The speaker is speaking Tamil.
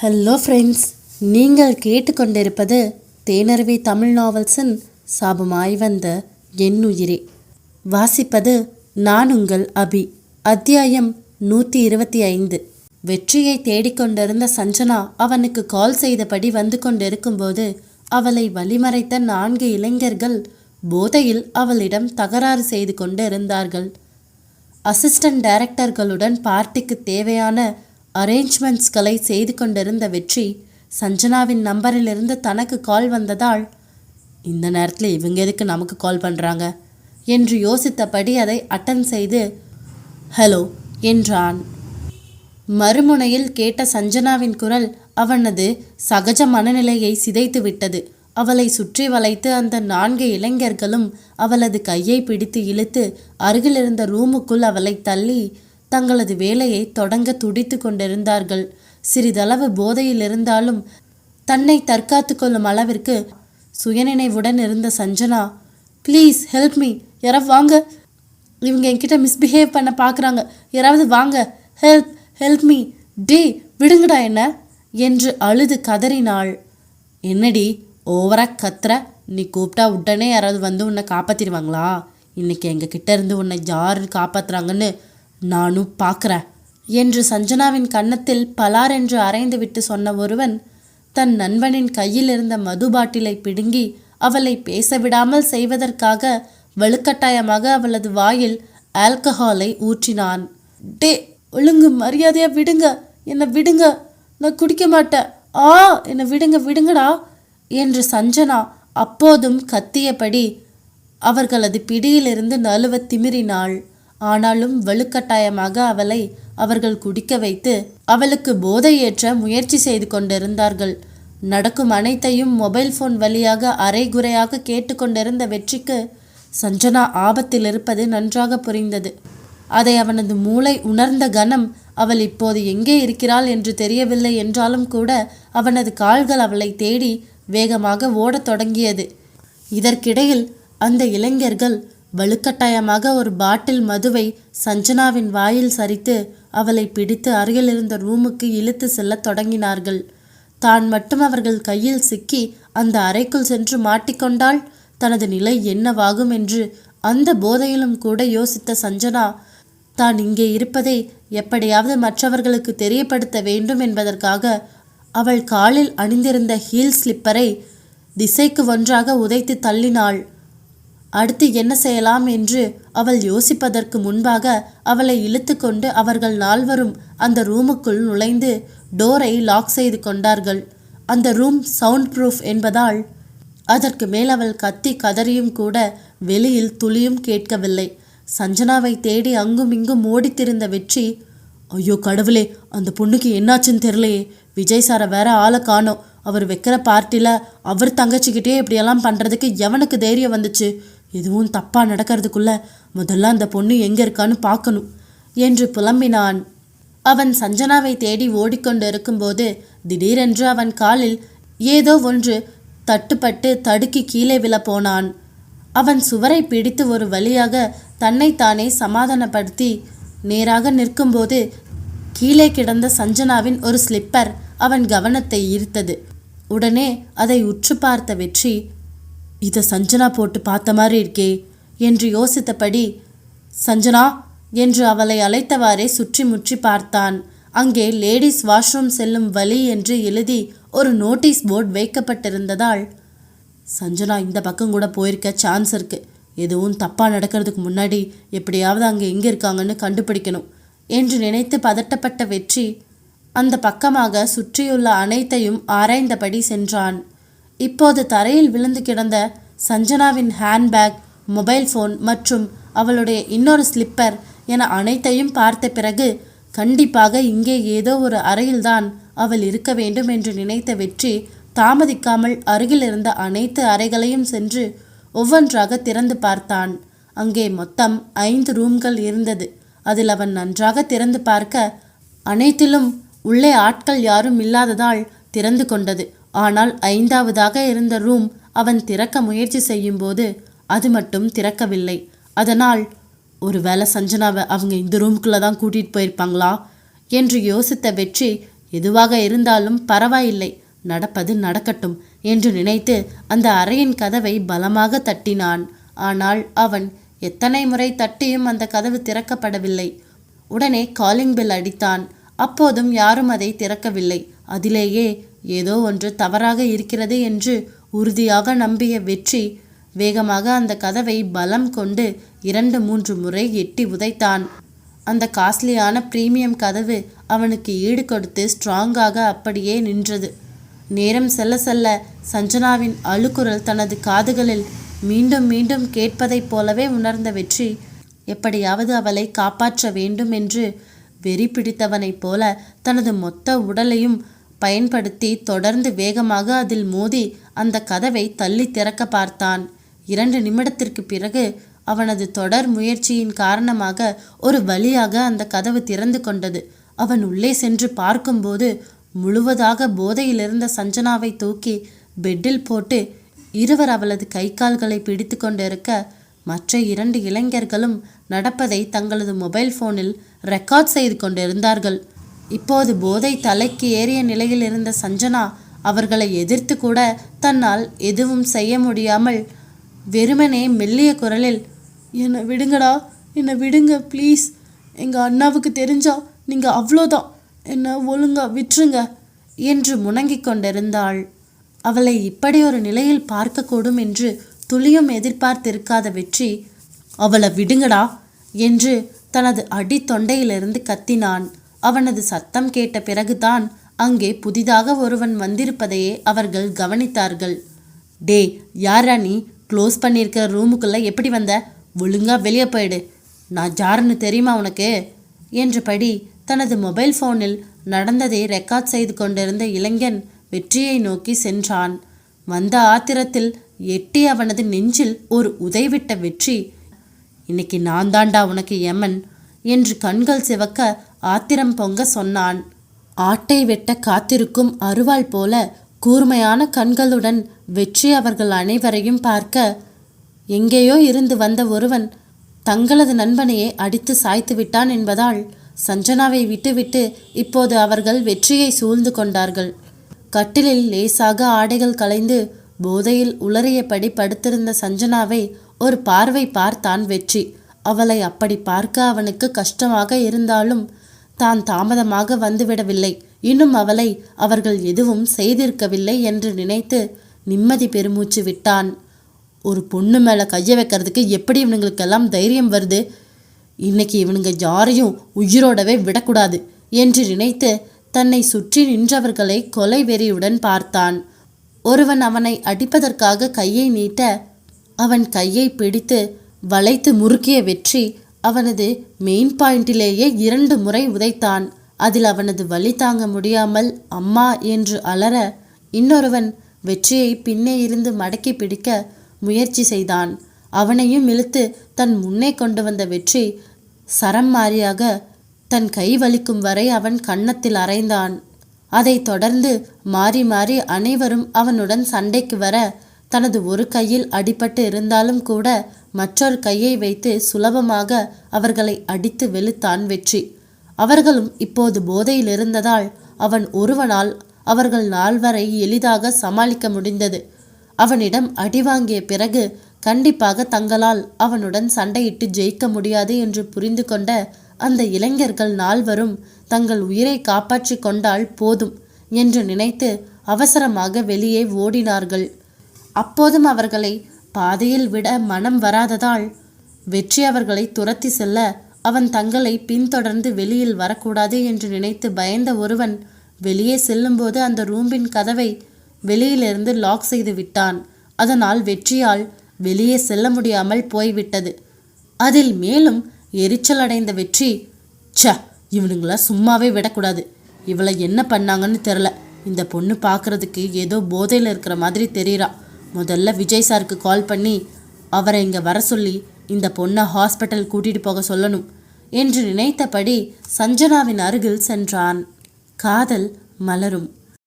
ஹலோ ஃப்ரெண்ட்ஸ் நீங்கள் கேட்டுக்கொண்டிருப்பது தேனருவி தமிழ் நாவல்ஸின் சாபமாய் வந்த என் வாசிப்பது நான் உங்கள் அபி. அத்தியாயம் நூற்றி இருபத்தி ஐந்து. வெற்றியை தேடிக்கொண்டிருந்த சஞ்சனா அவனுக்கு கால் செய்தபடி வந்து கொண்டிருக்கும்போது அவளை வழிமறைத்த நான்கு இளைஞர்கள் போதையில் அவளிடம் தகராறு செய்து கொண்டிருந்தார்கள். அசிஸ்டன்ட் டைரக்டர்களுடன் பார்ட்டிக்கு தேவையான அரேஞ்ச்மெண்ட்ஸ்களை செய்து கொண்டிருந்த வெற்றி சஞ்சனாவின் நம்பரிலிருந்து தனக்கு கால் வந்ததால் இந்த நேரத்தில் இவங்க எதுக்கு நமக்கு கால் பண்ணுறாங்க என்று யோசித்தபடி அதை அட்டன் செய்து ஹலோ என்றான். மறுமுனையில் கேட்ட சஞ்சனாவின் குரல் அவனது சகஜ மனநிலையை சிதைத்து விட்டது. அவளை சுற்றி வளைத்து அந்த நான்கு இளைஞர்களும் அவளது கையை பிடித்து இழுத்து அருகிலிருந்த ரூமுக்குள் அவளை தள்ளி தங்களது வேலையை தொடங்க துடித்து கொண்டிருந்தார்கள். சிறிதளவு போதையில் இருந்தாலும் தன்னை தற்காத்து கொள்ளும் அளவிற்கு சுயநினைவுடன் இருந்த சஞ்சனா ப்ளீஸ் ஹெல்ப் மீ யாராவது வாங்க. இவங்க என்கிட்ட மிஸ்பிஹேவ் பண்ண பார்க்குறாங்க யாராவது வாங்க. ஹெல்ப் ஹெல்ப் மீ டே விடுங்கடா என்ன? என்று அழுது கதறினாள். என்னடி ஓவராக கத்துற? நீ கூப்பிட்டா உடனே யாராவது வந்து உன்னை காப்பாற்றிடுவாங்களா இன்னைக்கு எங்கள் கிட்ட இருந்து உன்னை யார் காப்பாற்றுறாங்கன்னு நானும் பார்க்குறேன் என்று சஞ்சனாவின் கன்னத்தில் பலார் என்று அரைந்து விட்டு சொன்ன ஒருவன் தன் நண்பனின் கையில் இருந்த மது பாட்டிலை பிடுங்கி அவளை பேச விடாமல் செய்வதற்காக வலுக்கட்டாயமாக அவளது வாயில் ஆல்கஹாலை ஊற்றினான். டே ஒழுங்கு மரியாதையா விடுங்க என்னை விடுங்க நான் குடிக்க மாட்டேன் ஆ என்னை விடுங்க விடுங்கடா என்று சஞ்சனா அப்போதும் கத்தியபடி அவர்களது பிடியிலிருந்து நழுவ திமிரினாள் ஆனாலும் வலுக்கட்டாயமாக அவளை அவர்கள் குடிக்க வைத்து அவளுக்கு போதை ஏற்ற முயற்சி செய்து கொண்டிருந்தார்கள். நடக்கும் அனைத்தையும் மொபைல் போன் வழியாக அரைகுறையாக கேட்டுக்கொண்டிருந்த வெற்றிக்கு சஞ்சனா ஆபத்தில் இருப்பது நன்றாக புரிந்தது. அதை அவனது மூளை உணர்ந்த கணம் அவள் இப்போது எங்கே இருக்கிறாள் என்று தெரியவில்லை என்றாலும் கூட அவனது கால்கள் அவளை தேடி வேகமாக ஓடத் தொடங்கியது. இதற்கிடையில் அந்த இளைஞர்கள் வலுக்கட்டாயமாக ஒரு பாட்டில் மதுவை சஞ்சனாவின் வாயில் சரித்து அவளை பிடித்து அருகில் இருந்த ரூமுக்கு இழுத்து செல்லத் தொடங்கினார்கள். தான் மட்டும் அவர்கள் கையில் சிக்கி அந்த அறைக்குள் சென்று மாட்டிக்கொண்டால் தனது நிலை என்னவாகும் என்று அந்த போதையிலும் கூட யோசித்த சஞ்சனா தான் இங்கே இருப்பதை எப்படியாவது மற்றவர்களுக்கு தெரியப்படுத்த வேண்டும் என்பதற்காக அவள் காலில் அணிந்திருந்த ஹீல் ஸ்லிப்பரை திசைக்கு ஒன்றாக உதைத்து தள்ளினாள். அடுத்து என்ன செய்யலாம் என்று அவள் யோசிப்பதற்கு முன்பாக அவளை இழுத்துக்கொண்டு அவர்கள் நால்வரும் அந்த ரூமுக்குள் நுழைந்து டோரை லாக் செய்து கொண்டார்கள். அந்த ரூம் சவுண்ட் ப்ரூஃப் என்பதால் அதற்கு மேல் அவள் கத்தி கதறியும் கூட வெளியில் துளியும் கேட்கவில்லை. சஞ்சனாவை தேடி அங்கும் இங்கும் ஓடித்திருந்த வெற்றி ஐயோ கடவுளே அந்த பொண்ணுக்கு என்னாச்சுன்னு தெரியலையே. விஜய் சாரை வேற ஆளை காணோம். அவர் வைக்கிற பார்ட்டியில் அவர் தங்கச்சிக்கிட்டே இப்படியெல்லாம் பண்ணுறதுக்கு எவனுக்கு தைரியம் வந்துச்சு? எதுவும் தப்பாக நடக்கிறதுக்குள்ள முதல்ல அந்த பொண்ணு எங்கே இருக்கான்னு பார்க்கணும் என்று புலம்பினான். அவன் சஞ்சனாவை தேடி ஓடிக்கொண்டு இருக்கும்போது திடீரென்று அவன் காலில் ஏதோ ஒன்று தட்டுப்பட்டு தடுக்கி கீழே விழப் போனான் அவன் சுவரை பிடித்து ஒரு வழியாக தன்னைத்தானே சமாதானப்படுத்தி நேராக நிற்கும்போது கீழே கிடந்த சஞ்சனாவின் ஒரு ஸ்லிப்பர் அவன் கவனத்தை ஈர்த்தது. உடனே அதை உற்று பார்த்த வெற்றி இதை சஞ்சனா போட்டு பார்த்த மாதிரி இருக்கே என்று யோசித்தபடி சஞ்சனா என்று அவளை அழைத்தவாறே சுற்றி முற்றி பார்த்தான். அங்கே லேடிஸ் வாஷ்ரூம் செல்லும் வழி என்று எழுதி ஒரு நோட்டீஸ் போர்டு வைக்கப்பட்டிருந்ததால் சஞ்சனா இந்த பக்கம் கூட போயிருக்க சான்ஸ் இருக்கு. எதுவும் தப்பாக நடக்கிறதுக்கு முன்னாடி எப்படியாவது அங்கே எங்கே இருக்காங்கன்னு கண்டுபிடிக்கணும் என்று நினைத்து பதட்டப்பட்ட வெற்றி அந்த பக்கமாக சுற்றியுள்ள அனைத்தையும் ஆராய்ந்தபடி சென்றான். இப்போது தரையில் விழுந்து கிடந்த சஞ்சனாவின் ஹேண்ட்பேக் மொபைல் ஃபோன் மற்றும் அவளுடைய இன்னொரு ஸ்லிப்பர் என அனைத்தையும் பார்த்த பிறகு கண்டிப்பாக இங்கே ஏதோ ஒரு அறையில்தான் அவள் இருக்க வேண்டும் என்று நினைத்த வெற்றி தாமதிக்காமல் அருகில் இருந்த அனைத்து அறைகளையும் சென்று ஒவ்வொன்றாக திறந்து பார்த்தான். அங்கே மொத்தம் ஐந்து ரூம்கள் இருந்தது. அதில் அவன் நன்றாக திறந்து பார்க்க அனைத்திலும் உள்ளே ஆட்கள் யாரும் இல்லாததால் திறந்து கொண்டது. ஆனால் ஐந்தாவதாக இருந்த ரூம் அவன் திறக்க முயற்சி செய்யும்போது அது மட்டும் திறக்கவில்லை. அதனால் ஒருவேளை சஞ்சனாவை அவங்க இந்த ரூம்குள்ளே தான் கூட்டிகிட்டு போயிருப்பாங்களா? என்று யோசித்த வெற்றி எதுவாக இருந்தாலும் பரவாயில்லை நடப்பது நடக்கட்டும் என்று நினைத்து அந்த அறையின் கதவை பலமாக தட்டினான். ஆனால் அவன் எத்தனை முறை தட்டியும் அந்த கதவு திறக்கப்படவில்லை. உடனே காலிங் பெல் அடித்தான். அப்போதும் யாரும் அதை திறக்கவில்லை. அதிலேயே ஏதோ ஒன்று தவறாக இருக்கிறது என்று உறுதியாக நம்பிய வெற்றி வேகமாக அந்த கதவை பலம் கொண்டு இரண்டு மூன்று முறை எட்டி உதைத்தான். அந்த காஸ்ட்லியான பிரீமியம் கதவு அவனுக்கு ஈடு கொடுத்து ஸ்ட்ராங்காக அப்படியே நின்றது. நேரம் செல்ல செல்ல சஞ்சனாவின் அழுக்குரல் தனது காதுகளில் மீண்டும் மீண்டும் கேட்பதைப் போலவே உணர்ந்த வெற்றி எப்படியாவது அவளை காப்பாற்ற வேண்டும் என்று வெறி பிடித்தவனைப் போல தனது மொத்த உடலையும் பயன்படுத்தி தொடர்ந்து வேகமாக அதில் மோதி அந்த கதவை தள்ளி திறக்க பார்த்தான். இரண்டு நிமிடத்திற்கு பிறகு அவனது தொடர் முயற்சியின் காரணமாக ஒரு வழியாக அந்த கதவு திறந்து கொண்டது. அவன் உள்ளே சென்று பார்க்கும்போது முழுவதாக போதையில் இருந்த சஞ்சனாவை தூக்கி பெட்டில் போட்டு இருவர் அவளது கை கால்களை பிடித்து கொண்டிருக்க மற்ற இரண்டு இளைஞர்களும் நடப்பதை தங்களது மொபைல் போனில் ரெக்கார்ட் செய்து கொண்டிருந்தார்கள். இப்போது போதை தலைக்கு ஏறிய நிலையில் இருந்த சஞ்சனா அவர்களை எதிர்த்து கூட தன்னால் எதுவும் செய்ய முடியாமல் வெறுமனே மெல்லிய குரலில் என்னை விடுங்கடா என்னை விடுங்க ப்ளீஸ் எங்கள் அண்ணாவுக்கு தெரிஞ்சா நீங்கள் அவ்வளோதான். என்னை ஒழுங்கா விட்டுருங்க என்று முணங்கிக் கொண்டிருந்தாள். அவளை இப்படி ஒரு நிலையில் பார்க்கக்கூடும் என்று துளியும் எதிர்பார்த்திருக்காத வெற்றி அவளை விடுங்கடா என்று தனது அடி தொண்டையிலிருந்து கத்தினான். அவனது சத்தம் கேட்ட பிறகுதான் அங்கே புதிதாக ஒருவன் வந்திருப்பதையே அவர்கள் கவனித்தார்கள். டே யாரா நீ? க்ளோஸ் பண்ணியிருக்கிற ரூமுக்குள்ளே எப்படி வந்த? ஒழுங்காக வெளியே போயிடு. நான் ஜாருன்னு தெரியுமா உனக்கு? என்றபடி தனது மொபைல் ஃபோனில் நடந்ததை ரெக்கார்ட் செய்து கொண்டிருந்த இளைஞன் வெற்றியை நோக்கி சென்றான். வந்த ஆத்திரத்தில் எட்டி அவனது நெஞ்சில் ஒரு உதைவிட்ட வெற்றி. இன்னைக்கு நான் தாண்டா உனக்கு யமன் என்று கண்கள் சிவக்க ஆத்திரம் பொங்க சொன்னான். ஆட்டை வெட்ட காத்திருக்கும் அருவாள் போல கூர்மையான கண்களுடன் வெற்றி அவர்கள் அனைவரையும் பார்க்க எங்கேயோ இருந்து வந்த ஒருவன் தங்களது நண்பனையே அடித்து சாய்த்து விட்டான் என்பதால் சஞ்சனாவை விட்டுவிட்டு இப்போது அவர்கள் வெற்றியை சூழ்ந்து கொண்டார்கள். கட்டிலில் லேசாக ஆடைகள் கலைந்து போதையில் உளறியபடி படுத்திருந்த சஞ்சனாவை ஒரு பார்வை பார்த்தான் வெற்றி. அவளை அப்படி பார்க்க அவனுக்கு கஷ்டமாக இருந்தாலும் தான் தாமதமாக வந்துவிடவில்லை. இன்னும் அவளை அவர்கள் எதுவும் செய்திருக்கவில்லை என்று நினைத்து நிம்மதி பெருமூச்சு விட்டான். ஒரு பொண்ணு மேலே கையை வைக்கிறதுக்கு எப்படி இவனுங்களுக்கெல்லாம் தைரியம் வருது? இன்னைக்கு இவனுங்க யாரையும் உயிரோடவே விடக்கூடாது என்று நினைத்து தன்னை சுற்றி நின்றவர்களை கொலை வெறியுடன் பார்த்தான். ஒருவன் அவனை அடிப்பதற்காக கையை நீட்ட அவன் கையை பிடித்து வளைத்து முறுக்கிய வெற்றி அவனது மெயின் பாயிண்டிலேயே இரண்டு முறை உதைத்தான். அதில் அவனது வழி தாங்க முடியாமல் அம்மா என்று அலற இன்னொருவன் வெற்றியை பின்னே இருந்து மடக்கி பிடிக்க முயற்சி செய்தான். அவனையும் இழுத்து தன் முன்னே கொண்டு வந்த வெற்றி சரம் மாறியாக தன் கை வலிக்கும் வரை அவன் கன்னத்தில் அறைந்தான் அதைத் தொடர்ந்து மாறி மாறி அனைவரும் அவனுடன் சண்டைக்கு வர தனது ஒரு கையில் அடிபட்டு இருந்தாலும் கூட மற்றொரு கையை வைத்து சுலபமாக அவர்களை அடித்து வெளுத்தான் வெற்றி. அவர்களும் இப்போது போதையில் இருந்ததால் அவன் ஒருவனால் அவர்கள் நால்வரை எளிதாக சமாளிக்க முடிந்தது. அவனிடம் அடி வாங்கிய பிறகு கண்டிப்பாக தங்களால் அவனுடன் சண்டையிட்டு ஜெயிக்க முடியாது என்று புரிந்து கொண்ட அந்த இளைஞர்கள் நால்வரும் தங்கள் உயிரை காப்பாற்றி கொண்டால் போதும் என்று நினைத்து அவசரமாக வெளியே ஓடினார்கள். அப்போதும் அவர்களை பாதையில் விட மனம் வராததால் வெற்றி அவர்களை துரத்தி செல்ல அவன் தங்களை பின்தொடர்ந்து வெளியில் வரக்கூடாது என்று நினைத்து பயந்த ஒருவன் வெளியே செல்லும்போது அந்த ரூம்பின் கதவை வெளியிலிருந்து லாக் செய்து விட்டான். அதனால் வெற்றியால் வெளியே செல்ல முடியாமல் போய்விட்டது. அதில் மேலும் எரிச்சல் அடைந்த வெற்றி ச்ச இவனுங்களை சும்மாவே விடக்கூடாது. இவளை என்ன பண்ணாங்கன்னு தெரில இந்த பொண்ணு பார்க்கறதுக்கு ஏதோ போதையில் இருக்கிற மாதிரி தெரியுறா. முதல்ல விஜய் சாருக்கு கால் பண்ணி அவரை இங்கே வர சொல்லி இந்த பொண்ணை ஹாஸ்பிட்டல் கூட்டிகிட்டு போக சொல்லணும் என்று நினைத்தபடி சஞ்சனாவின் அருகில் சென்றான். காதல் மலரும்.